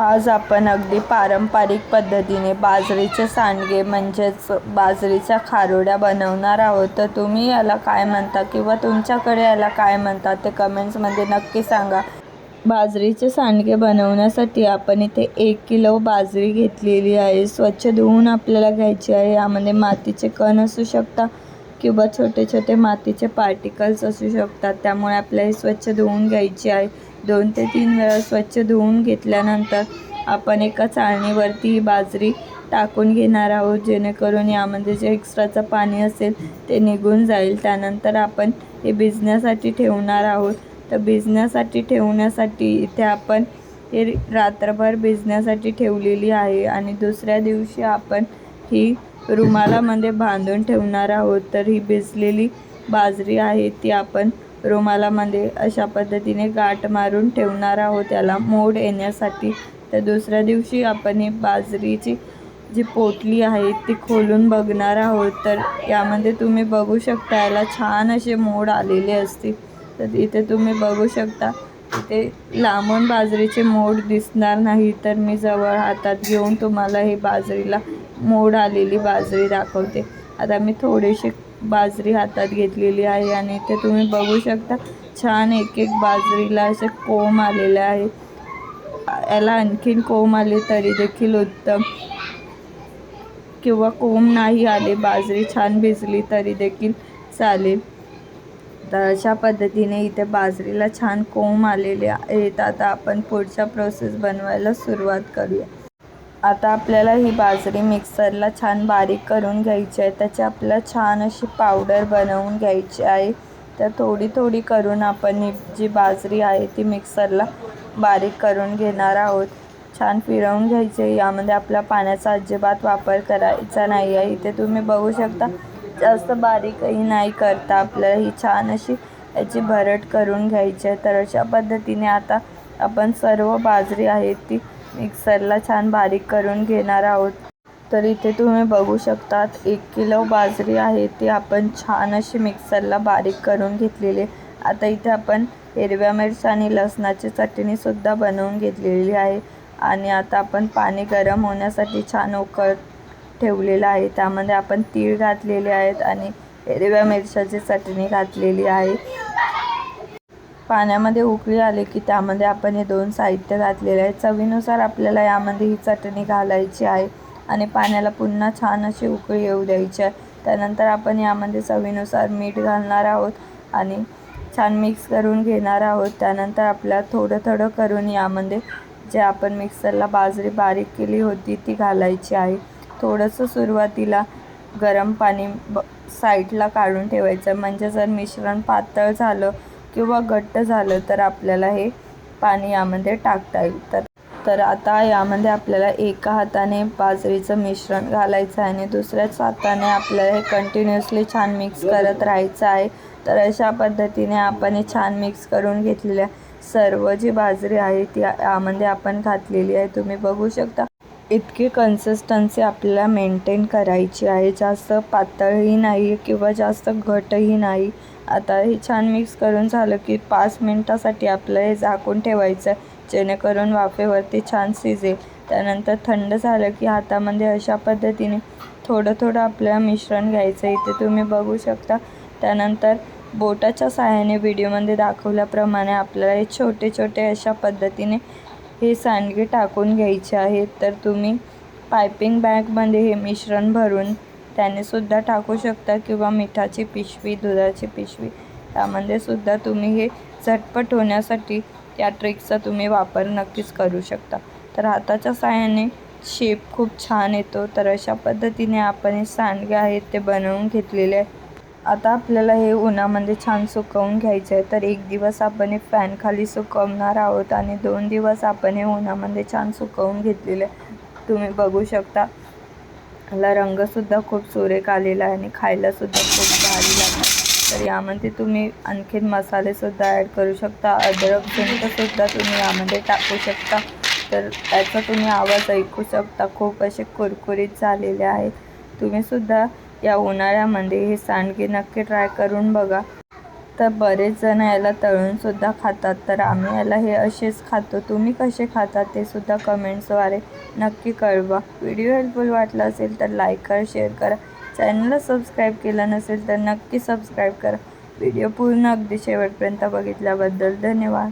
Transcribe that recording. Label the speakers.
Speaker 1: आज आपण अगदी पारंपरिक पद्धतीने बाजरीचे सांडगे म्हणजेच बाजरीच्या खारोड्या बनवणार आहोत. तर तुम्ही याला काय म्हणता किंवा तुमच्याकडे याला काय म्हणतात ते कमेंट्समध्ये नक्की सांगा. बाजरीचे सांडगे बनवण्यासाठी आपण इथे एक किलो बाजरी घेतलेली आहे. स्वच्छ धुवून आपल्याला घ्यायची आहे. यामध्ये मातीचे कण असू शकतात किंवा छोटे छोटे मातीचे पार्टिकल्स असू शकतात. त्यामुळे आपल्याला स्वच्छ धुवून घ्यायची आहे. दोन ते तीन वेळा स्वच्छ धुवून घेतल्यानंतर आपण एका चाळणीवरती ही बाजरी टाकून घेणार आहोत जेणेकरून यामध्ये जे एक्स्ट्राचं पाणी असेल ते निघून जाईल. त्यानंतर आपण हे भिजण्यासाठी ठेवणार आहोत. तर भिजण्यासाठी ठेवण्यासाठी इथे आपण हे रात्रभर भिजण्यासाठी ठेवलेली आहे आणि दुसऱ्या दिवशी आपण ही रुमालामध्ये बांधून ठेवणार आहोत. तर ही भिजलेली बाजरी आहे ती आपण रुमालामध्ये अशा पद्धतीने गाठ मारून ठेवणार आहोत. त्याला मोड येण्यासाठी तर दुसऱ्या दिवशी आपण ही बाजरीची जी पोटली आहे ती खोलून बघणार आहोत. तर यामध्ये तुम्ही बघू शकता याला छान असे मोड आलेले असतील. तर इथे तुम्ही बघू शकता इथे लांबून बाजरीचे मोड दिसणार नाही. तर मी जवळ हातात घेऊन तुम्हाला हे बाजरीला मोड आलेली बाजरी दाखवते. आता मी थोडेसे बाजरी हातात घेतलेली आहे आणि इथे तुम्ही बघू शकता छान एक एक बाजरीला असे कोंब आलेले आहे. याला आणखीन कोंब आले तरी देखील उत्तम. किंवा कोंब नाही आले बाजरी छान भिजली तरी देखील चालेल. तर अशा पद्धतीने इथे बाजरीला छान कोंब आलेले आहेत. आता आपण पुढच्या प्रोसेस बनवायला सुरुवात करूया. आता आपल्याला ही बाजरी मिक्सरला छान बारीक करून घ्यायची आहे. त्याची आपल्याला छान अशी पावडर बनवून घ्यायची आहे. तर थोडी थोडी करून आपण ही जी बाजरी आहे ती मिक्सरला बारीक करून घेणार आहोत. छान फिरवून घ्यायचे यामध्ये आपल्या पाण्याचा अजिबात वापर करायचा नाही आहे. इथे तुम्ही बघू शकता जास्त बारीकही नाही करता आपल्याला. ही छान अशी याची भरट करून घ्यायची आहे. तर अशा पद्धतीने आता आपण सर्व बाजरी आहे ती मिक्सरला छान बारीक करून घेणार आहोत. तर इथे तुम्ही बघू शकतात एक किलो बाजरी आहे ती आपण छान अशी मिक्सरला बारीक करून घेतलेली आता इथे आपण हिरव्या मिरच्या आणि लसणाची चटणीसुद्धा बनवून घेतलेली आहे. आणि आता आपण पाणी गरम होण्यासाठी छान उकळ ठेवलेलं आहे. त्यामध्ये आपण तीळ घातलेले आहेत आणि हिरव्या मिरच्याची चटणी घातलेली आहे. पाण्यामध्ये उकळी आले की त्यामध्ये आपण हे दोन साहित्य घातलेले आहे चवीनुसार आपल्याला यामध्ये ही चटणी घालायची आहे आणि पाण्याला पुन्हा छान अशी उकळी येऊ द्यायची आहे. त्यानंतर आपण यामध्ये चवीनुसार मीठ घालणार आहोत आणि छान मिक्स करून घेणार आहोत. त्यानंतर आपल्याला थोडं थोडं करून यामध्ये जे आपण मिक्सरला बाजरी बारीक केली होती ती घालायची आहे. थोडंसं सुरुवातीला गरम पाणी ब साईडला काढून ठेवायचं. म्हणजे जर मिश्रण पातळ झालं किंवा घट्ट झालं तर आपल्याला हे पाणी यामध्ये टाकता येईल. तर तर आता यामध्ये आपल्याला एका हाताने बाजरीचं मिश्रण घालायचं आहे आणि दुसऱ्याच हाताने आपल्याला हे कंटिन्युअसली छान मिक्स करत राहायचं आहे. तर अशा पद्धतीने आपण हे छान मिक्स करून घेतलेल्या सर्व जी बाजरी आहे ती यामध्ये आपण घातलेली आहे. तुम्ही बघू शकता इतकी कन्सिस्टन्सी आपल्याला मेंटेन करायची आहे. जास्त पातळही नाही किंवा जास्त घटही नाही. आता हे छान मिक्स करून झालं की पाच मिनटासाठी आपलं हे झाकून ठेवायचं जेणेकरून वाफेवरती छान शिजेल. त्यानंतर थंड झालं की हातामध्ये अशा पद्धतीने थोडं थोडं आपल्याला मिश्रण घ्यायचं इथे तुम्ही बघू शकता. त्यानंतर बोटाच्या सहाय्याने व्हिडिओमध्ये दाखवल्याप्रमाणे आपल्याला हे छोटे छोटे अशा पद्धतीने हे सांडगे टाकून घ्यायचे आहेत. तर तुम्ही पायपिंग बॅगमध्ये हे मिश्रण भरून त्याने सुद्धा टाकू शकता किंवा मिठाची पिशवी दुधाची पिशवी. त्यामध्ये सुद्धा तुम्ही हे झटपट होण्यासाठी या ट्रिकचा तुम्ही वापर नक्कीच करू शकता. तर हाताच्या सहाय्याने शेप खूप छान येतो. तर अशा पद्धतीने आपण हे सांडगे आहेत ते बनवून घेतलेले आहे. आता आपल्याला हे उन्हामध्ये छान सुकवून घ्यायचं आहे. तर एक दिवस आपण हे फॅनखाली सुकवणार आहोत आणि दोन दिवस आपण हे उन्हामध्ये छान सुकवून घेतलेले तुम्ही बघू शकता. ह्याला रंगसुद्धा खूप सुरेख आलेला आहे आणि खायलासुद्धा खूप भारी लागला. तर यामध्ये तुम्ही आणखीन मसालेसुद्धा ॲड करू शकता. अद्रक सुद्धा तुम्ही यामध्ये टाकू शकता. तर त्याचा तुम्ही आवाज ऐकू शकता. खूप असे कुरकुरीत झालेले आहेत. तुम्हीसुद्धा या उन्हाळ्यामध्ये हे सांडगे नक्की ट्राय करून बघा. तर बरेच जण याला तळूनसुद्धा खातात. तर आम्ही याला हे असेच खातो. तुम्ही कसे खाता ते सुद्धा कमेंट्सद्वारे नक्की कळवा. व्हिडिओ हेल्पफुल वाटला असेल तर लाईक करा शेअर करा. चॅनलला सबस्क्राईब केलं नसेल तर नक्की सबस्क्राईब करा. व्हिडिओ पूर्ण अगदी शेवटपर्यंत बघितल्याबद्दल धन्यवाद.